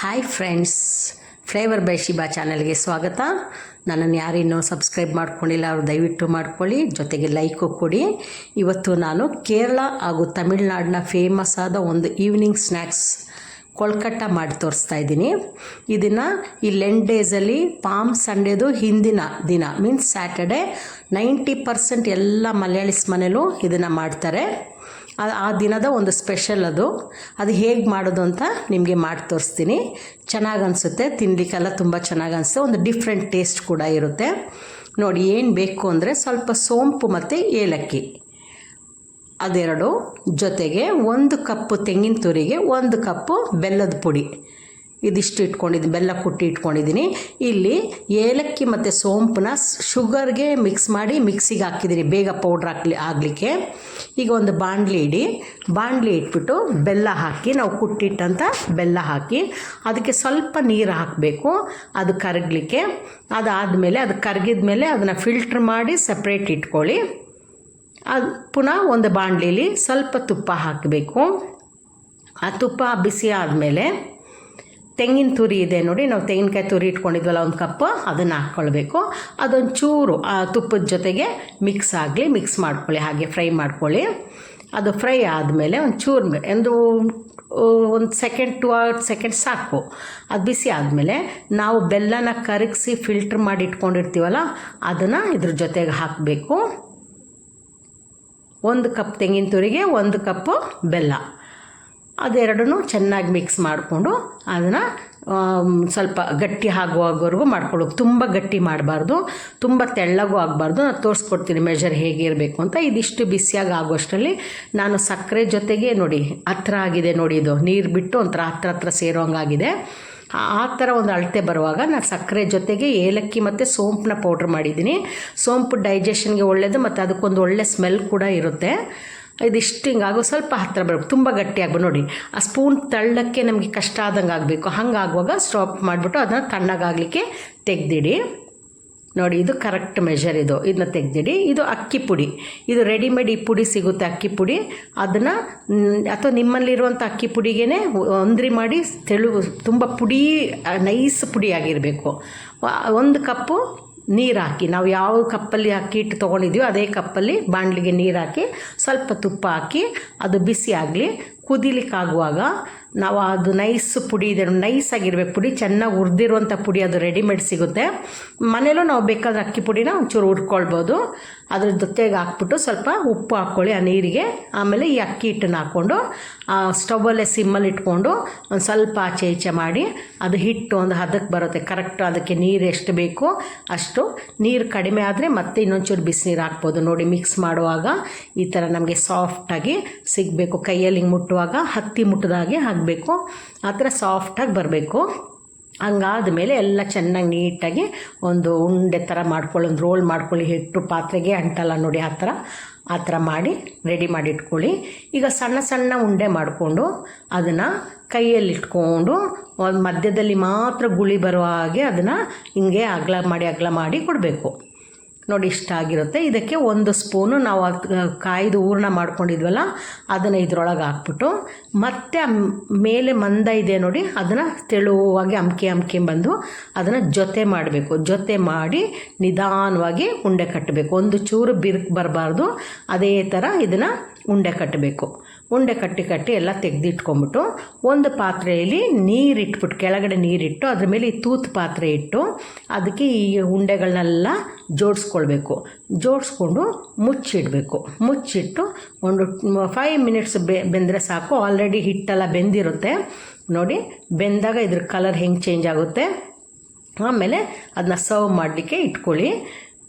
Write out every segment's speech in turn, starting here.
Hi friends flavour by Shiba ಚಾನಲ್ಗೆ ಸ್ವಾಗತ. ನನ್ನನ್ನು ಯಾರಿನ್ನೂ ಸಬ್ಸ್ಕ್ರೈಬ್ ಮಾಡ್ಕೊಂಡಿಲ್ಲ, ಅವರು ದಯವಿಟ್ಟು ಮಾಡ್ಕೊಳ್ಳಿ. ಜೊತೆಗೆ ಲೈಕು ಕೊಡಿ. ಇವತ್ತು ನಾನು ಕೇರಳ ಹಾಗೂ ತಮಿಳುನಾಡಿನ ಫೇಮಸ್ ಆದ ಒಂದು ಈವ್ನಿಂಗ್ ಸ್ನ್ಯಾಕ್ಸ್ ಕೊಳ್ಕಟ್ಟ ಮಾಡಿ ತೋರಿಸ್ತಾ ಇದ್ದೀನಿ. ಇದನ್ನು ಈ ಲೆನ್ ಡೇಸಲ್ಲಿ ಪಾಮ್ ಸಂಡೇದು ಹಿಂದಿನ ದಿನ, ಮೀನ್ಸ್ ಸ್ಯಾಟರ್ಡೆ, ನೈಂಟಿ ಪರ್ಸೆಂಟ್ ಎಲ್ಲ ಮಲಯಾಳಿಸ್ ಮನೇಲೂ ಇದನ್ನು ಮಾಡ್ತಾರೆ. ಆ- ದಿನದ ಒಂದು ಸ್ಪೆಷಲ್ ಅದು. ಅದು ಹೇಗೆ ಮಾಡೋದು ಅಂತ ನಿಮಗೆ ಮಾಡಿ ತೋರಿಸ್ತೀನಿ. ಚೆನ್ನಾಗಿ ಅನಿಸುತ್ತೆ ತಿನ್ನಲಿಕ್ಕೆಲ್ಲ ತುಂಬ ಚೆನ್ನಾಗಿ ಅನಿಸುತ್ತೆ. ಒಂದು ಡಿಫ್ರೆಂಟ್ ಟೇಸ್ಟ್ ಕೂಡ ಇರುತ್ತೆ. ನೋಡಿ, ಏನು ಬೇಕು ಅಂದರೆ ಸ್ವಲ್ಪ ಸೋಂಪು ಮತ್ತು ಏಲಕ್ಕಿ. ಅದೆರಡು ಜೊತೆಗೆ ಒಂದು ಕಪ್ಪು ತೆಂಗಿನ ತುರಿಗೆ, ಒಂದು ಕಪ್ಪು ಬೆಲ್ಲದ ಪುಡಿ. ಇದಿಷ್ಟು ಇಟ್ಕೊಂಡಿದ್ದೀನಿ ಬೆಲ್ಲ ಕುಟ್ಟಿ ಇಟ್ಕೊಂಡಿದ್ದೀನಿ ಇಲ್ಲಿ ಏಲಕ್ಕಿ ಮತ್ತು ಸೋಂಪನ್ನ ಶುಗರ್ಗೆ ಮಿಕ್ಸ್ ಮಾಡಿ ಮಿಕ್ಸಿಗೆ ಹಾಕಿದ್ದೀನಿ ಬೇಗ ಪೌಡ್ರ್ ಹಾಕ್ಲಿ, ಆಗಲಿಕ್ಕೆ. ಈಗ ಒಂದು ಬಾಣಲಿ ಇಡಿ. ಬಾಣಲಿ ಇಟ್ಬಿಟ್ಟು ಬೆಲ್ಲ ಹಾಕಿ, ನಾವು ಕುಟ್ಟಿಟ್ಟಂಥ ಬೆಲ್ಲ ಹಾಕಿ, ಅದಕ್ಕೆ ಸ್ವಲ್ಪ ನೀರು ಹಾಕಬೇಕು. ಅದು ಕರಗಲಿಕ್ಕೆ. ಅದಾದಮೇಲೆ, ಅದು ಕರಗಿದ ಮೇಲೆ ಅದನ್ನು ಫಿಲ್ಟ್ರ್ ಮಾಡಿ ಸಪ್ರೇಟ್ ಇಟ್ಕೊಳ್ಳಿ. ಪುನಃ ಒಂದು ಬಾಣಲಿಲಿ ಸ್ವಲ್ಪ ತುಪ್ಪ ಹಾಕಬೇಕು. ಆ ತುಪ್ಪ ಬಿಸಿ ಆದಮೇಲೆ ತೆಂಗಿನ ತುರಿ ಇದೆ ನೋಡಿ, ನಾವು ತೆಂಗಿನಕಾಯಿ ತುರಿ ಇಟ್ಕೊಂಡಿದ್ವಲ್ಲ ಒಂದು ಕಪ್ಪು ಅದನ್ನು ಹಾಕ್ಕೊಳ್ಬೇಕು. ಅದೊಂದು ಚೂರು ಆ ತುಪ್ಪದ ಜೊತೆಗೆ ಮಿಕ್ಸ್ ಆಗಲಿ, ಮಿಕ್ಸ್ ಮಾಡ್ಕೊಳ್ಳಿ, ಹಾಗೆ ಫ್ರೈ ಮಾಡ್ಕೊಳ್ಳಿ. ಅದು ಫ್ರೈ ಆದಮೇಲೆ ಒಂದು ಚೂರು ಒಂದು ಒಂದು ಸೆಕೆಂಡ್ ಟು ಸೆಕೆಂಡ್ ಸಾಕು. ಅದು ಬಿಸಿ ಆದಮೇಲೆ ನಾವು ಬೆಲ್ಲನ ಕರಗಿಸಿ ಫಿಲ್ಟ್ರ್ ಮಾಡಿ ಇಟ್ಕೊಂಡಿರ್ತೀವಲ್ಲ, ಅದನ್ನು ಇದ್ರ ಜೊತೆಗೆ ಹಾಕಬೇಕು. ಒಂದು ಕಪ್ ತೆಂಗಿನ ತುರಿಗೆ, ಒಂದು ಕಪ್ಪು ಬೆಲ್ಲ. ಅದೆರಡೂ ಚೆನ್ನಾಗಿ ಮಿಕ್ಸ್ ಮಾಡಿಕೊಂಡು ಅದನ್ನು ಸ್ವಲ್ಪ ಗಟ್ಟಿ ಆಗುವವರೆಗೂ ಮಾಡ್ಕೊಳ್ಬೇಕು ತುಂಬ ಗಟ್ಟಿ ಮಾಡಬಾರ್ದು, ತುಂಬ ತೆಳ್ಳಗೂ ಆಗಬಾರ್ದು. ನಾನು ತೋರಿಸ್ಕೊಡ್ತೀನಿ ಮೆಜರ್ ಹೇಗಿರಬೇಕು ಅಂತ. ಇದಿಷ್ಟು ಬಿಸಿಯಾಗಿ ಆಗೋಷ್ಟರಲ್ಲಿ ನಾನು ಸಕ್ಕರೆ ಜೊತೆಗೆ ನೋಡಿ, ಹತ್ರ ಆಗಿದೆ ನೋಡಿ ಇದು. ನೀರು ಬಿಟ್ಟು ಒಂಥರ ಹತ್ರ ಹತ್ರ ಸೇರೋಂಗಾಗಿದೆ. ಆ ಥರ ಒಂದು ಅಳತೆ ಬರುವಾಗ ನಾನು ಸಕ್ಕರೆ ಜೊತೆಗೆ ಏಲಕ್ಕಿ ಮತ್ತು ಸೋಂಪನ್ನ ಪೌಡ್ರ್ ಮಾಡಿದ್ದೀನಿ. ಸೋಂಪು ಡೈಜೆಷನ್ಗೆ ಒಳ್ಳೆಯದು ಮತ್ತು ಅದಕ್ಕೊಂದು ಒಳ್ಳೆ ಸ್ಮೆಲ್ ಕೂಡ ಇರುತ್ತೆ. ಇದಿಷ್ಟು ಹಿಂಗಾಗೋ ಸ್ವಲ್ಪ ಹತ್ತಿರ ಬರಬೇಕು. ತುಂಬ ಗಟ್ಟಿಯಾಗ್ಬೇಕು ನೋಡಿ. ಆ ಸ್ಪೂನ್ ತಳ್ಳಕ್ಕೆ ನಮಗೆ ಕಷ್ಟ ಆದಂಗೆ ಆಗಬೇಕು. ಹಂಗಾಗುವಾಗ ಸ್ಟಾಪ್ ಮಾಡಿಬಿಟ್ಟು ಅದನ್ನು ತಣ್ಣಗಾಗಲಿಕ್ಕೆ ತೆಗೆದಿಡಿ. ನೋಡಿ, ಇದು ಕರೆಕ್ಟ್ ಮೆಷರ್ ಇದು. ಇದನ್ನ ತೆಗೆದಿಡಿ. ಇದು ಅಕ್ಕಿ ಪುಡಿ. ಇದು ರೆಡಿಮೇಡ್ ಈ ಪುಡಿ ಸಿಗುತ್ತೆ ಅಕ್ಕಿ ಪುಡಿ. ಅದನ್ನು ಅಥವಾ ನಿಮ್ಮಲ್ಲಿರುವಂಥ ಅಕ್ಕಿ ಪುಡಿಗೇ ಒಂದ್ರಿ ಮಾಡಿ, ತೆಳು, ತುಂಬ ಪುಡಿ ನೈಸ್ ಪುಡಿ ಆಗಿರಬೇಕು. ಒಂದು ಕಪ್ಪು ನೀರು ಹಾಕಿ. ನಾವು ಯಾವ ಕಪ್ಪಲ್ಲಿ ಅಕ್ಕಿ ಹಿಟ್ಟು ತೊಗೊಂಡಿದ್ದೀವೋ ಅದೇ ಕಪ್ಪಲ್ಲಿ ಬಾಣಲಿಗೆ ನೀರು ಹಾಕಿ, ಸ್ವಲ್ಪ ತುಪ್ಪ ಹಾಕಿ, ಅದು ಬಿಸಿ ಆಗಲಿ, ಕುದಿಲಿಕ್ಕಾಗುವಾಗ ನಾವು ಅದು ನೈಸ್ ಪುಡಿ ಇದೆ. ನೈಸ್ ಆಗಿರ್ಬೇಕು. ಪುಡಿ ಚೆನ್ನಾಗಿ ಹುರಿದಿರುವಂಥ ಪುಡಿ ಅದು ರೆಡಿಮೇಡ್ ಸಿಗುತ್ತೆ. ಮನೇಲೂ ನಾವು ಬೇಕಾದ್ರೆ ಅಕ್ಕಿ ಪುಡಿನ ಒಂಚೂರು ಹುರ್ಕೊಳ್ಬೋದು. ಅದ್ರ ಜೊತೆಗೆ ಹಾಕ್ಬಿಟ್ಟು ಸ್ವಲ್ಪ ಉಪ್ಪು ಹಾಕ್ಕೊಳ್ಳಿ ಆ ನೀರಿಗೆ. ಆಮೇಲೆ ಈ ಅಕ್ಕಿ ಹಿಟ್ಟನ್ನು ಹಾಕ್ಕೊಂಡು, ಆ ಸ್ಟವಲ್ಲೇ ಸಿಮ್ಮಲ್ಲಿ ಇಟ್ಕೊಂಡು ಒಂದು ಸ್ವಲ್ಪ ಆಚೆ ಈಚೆ ಮಾಡಿ ಅದು ಹಿಟ್ಟು ಒಂದು ಹದಕ್ಕೆ ಬರುತ್ತೆ. ಕರೆಕ್ಟ್ ಅದಕ್ಕೆ ನೀರು ಎಷ್ಟು ಬೇಕು ಅಷ್ಟು. ನೀರು ಕಡಿಮೆ ಆದರೆ ಮತ್ತೆ ಇನ್ನೊಂಚೂರು ಬಿಸಿನೀರು ಹಾಕ್ಬೋದು. ನೋಡಿ ಮಿಕ್ಸ್ ಮಾಡುವಾಗ ಈ ಥರ ನಮಗೆ ಸಾಫ್ಟಾಗಿ ಸಿಗಬೇಕು. ಕೈಯಲ್ಲಿ ಹಿಂಗೆ ಮುಟ್ಟುವಾಗ ಹತ್ತಿ ಮುಟ್ಟಿದಾಗೆ ಆಗಬೇಕು ಆ ಥರ ಸಾಫ್ಟಾಗಿ ಬರಬೇಕು. ಹಂಗಾದ ಮೇಲೆ ಎಲ್ಲ ಚೆನ್ನಾಗಿ ನೀಟಾಗಿ ಒಂದು ಉಂಡೆ ಥರ ಮಾಡ್ಕೊಳ್ಳಿ, ಒಂದು ರೋಲ್ ಮಾಡ್ಕೊಳ್ಳಿ, ಹಿಟ್ಟು ಪಾತ್ರೆಗೆ, ಅಂಟಲ್ಲ ನೋಡಿ ಆ ಥರ. ಆ ಥರ ಮಾಡಿ ರೆಡಿ ಮಾಡಿ ಇಟ್ಕೊಳ್ಳಿ. ಈಗ ಸಣ್ಣ ಸಣ್ಣ ಉಂಡೆ ಮಾಡಿಕೊಂಡು ಅದನ್ನು ಕೈಯಲ್ಲಿ ಇಟ್ಕೊಂಡು ಒಂದು ಮಧ್ಯದಲ್ಲಿ ಮಾತ್ರ ಗುಳಿ ಬರೋ ಹಾಗೆ ಅದನ್ನು ಹಿಂಗೆ ಅಗಲ ಮಾಡಿ ಅಗಲ ಮಾಡಿ ಕೊಡಬೇಕು. ನೋಡಿ ಇಷ್ಟ ಆಗಿರುತ್ತೆ. ಇದಕ್ಕೆ ಒಂದು ಸ್ಪೂನು ನಾವು ಕಾಯ್ದು ಹೂರ್ಣ ಮಾಡ್ಕೊಂಡಿದ್ವಲ್ಲ, ಅದನ್ನು ಇದರೊಳಗೆ ಹಾಕ್ಬಿಟ್ಟು, ಮತ್ತೆ ಮೇಲೆ ಮಂದ ಇದೆ ನೋಡಿ, ಅದನ್ನು ತೆಳುವಾಗಿ ಅಮ್ಕೆ ಅಮ್ಕೆ ಬಂದು ಅದನ್ನು ಜೊತೆ ಮಾಡಬೇಕು. ಜೊತೆ ಮಾಡಿ ನಿಧಾನವಾಗಿ ಉಂಡೆ ಕಟ್ಟಬೇಕು ಒಂದು ಚೂರು ಬಿರುಕು ಬರಬಾರ್ದು, ಅದೇ ಥರ ಇದನ್ನು ಉಂಡೆ ಕಟ್ಟಬೇಕು ಉಂಡೆ ಕಟ್ಟಿ ಕಟ್ಟಿ ಎಲ್ಲ ತೆಗೆದಿಟ್ಕೊಂಬಿಟ್ಟು ಒಂದು ಪಾತ್ರೆಯಲ್ಲಿ ನೀರಿಟ್ಬಿಟ್ಟು ಕೆಳಗಡೆ ನೀರಿಟ್ಟು ಅದ್ರ ಮೇಲೆ ಈ ತೂತು ಪಾತ್ರೆ ಇಟ್ಟು ಅದಕ್ಕೆ ಈ ಉಂಡೆಗಳನ್ನೆಲ್ಲ ಜೋಡಿಸ್ಕೊಳ್ಬೇಕು. ಜೋಡಿಸ್ಕೊಂಡು ಮುಚ್ಚಿಡಬೇಕು. ಮುಚ್ಚಿಟ್ಟು ಒಂದು ಫೈವ್ ಮಿನಿಟ್ಸ್ ಬೆ ಬೆಂದರೆ ಸಾಕು. ಆಲ್ರೆಡಿ ಹಿಟ್ಟೆಲ್ಲ ಬೆಂದಿರುತ್ತೆ. ನೋಡಿ ಬೆಂದಾಗ ಇದ್ರ ಕಲರ್ ಹೆಂಗೆ ಚೇಂಜ್ ಆಗುತ್ತೆ. ಆಮೇಲೆ ಅದನ್ನ ಸರ್ವ್ ಮಾಡಲಿಕ್ಕೆ ಇಟ್ಕೊಳ್ಳಿ.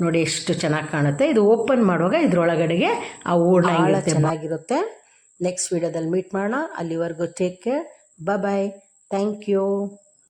ನೋಡಿ ಎಷ್ಟು ಚೆನ್ನಾಗಿ ಕಾಣುತ್ತೆ. ಇದು ಓಪನ್ ಮಾಡುವಾಗ ಇದ್ರೊಳಗಡೆಗೆ ಆ ಹೂರ್ಣ ಚೆನ್ನಾಗಿರುತ್ತೆ. ನೆಕ್ಸ್ಟ್ ವಿಡಿಯೋದಲ್ಲಿ ಮೀಟ್ ಮಾಡೋಣ. ಅಲ್ಲಿವರೆಗೂ take care bye thank you